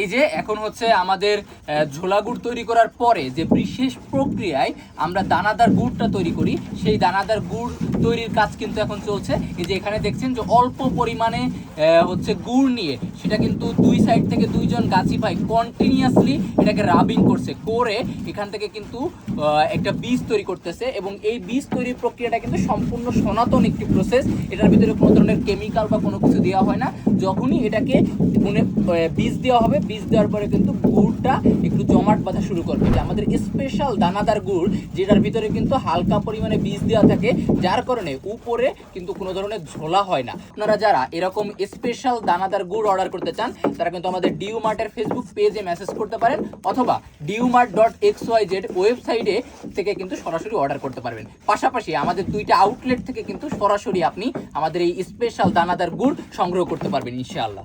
এই যে এখন হচ্ছে আমাদের ঝোলা গুড় তৈরি করার পরে যে বিশেষ প্রক্রিয়ায় আমরা দানাদার গুড়টা তৈরি করি, সেই দানাদার গুড় তৈরির কাজ কিন্তু এখন চলছে। এই যে এখানে দেখছেন যে অল্প পরিমাণে হচ্ছে গুড় নিয়ে সেটা কিন্তু দুই সাইড থেকে দুইজন গাছি ভাই কন্টিনিউয়াসলি এটাকে রাবিং করছে, করে এখান থেকে কিন্তু একটা বীজ তৈরি করতেছে এবং এই বীজ তৈরির প্রক্রিয়াটা কিন্তু সম্পূর্ণ সনাতন একটি প্রসেস এটার ভিতরে কোনো ধরনের কেমিক্যাল বা কোনো কিছু দেওয়া হয় না। যখনই এটাকে বীজ দেওয়া হবে বীজ দেওয়ার পরে কিন্তু গুড়টা একটু জমাট বাঁধা শুরু করবে যে আমাদের স্পেশাল দানাদার গুড়, যেটার ভিতরে কিন্তু হালকা পরিমাণে বীজ দেওয়া থাকে, যার কারণে উপরে কিন্তু কোনো ধরনের ঝোলা হয় না। আপনারা যারা এরকম স্পেশাল দানাদার গুড় অর্ডার করতে চান, তারা কিন্তু আমাদের ডিউ মার্টের ফেসবুক পেজে মেসেজ করতে পারেন, অথবা Dew Mart dot X Y Z ওয়েবসাইটে থেকে কিন্তু সরাসরি অর্ডার করতে পারবেন। পাশাপাশি আমাদের দুইটা আউটলেট থেকে কিন্তু সরাসরি আপনি আমাদের এই স্পেশাল দানাদার গুড় সংগ্রহ করতে পারবেন, ইনশাআল্লাহ।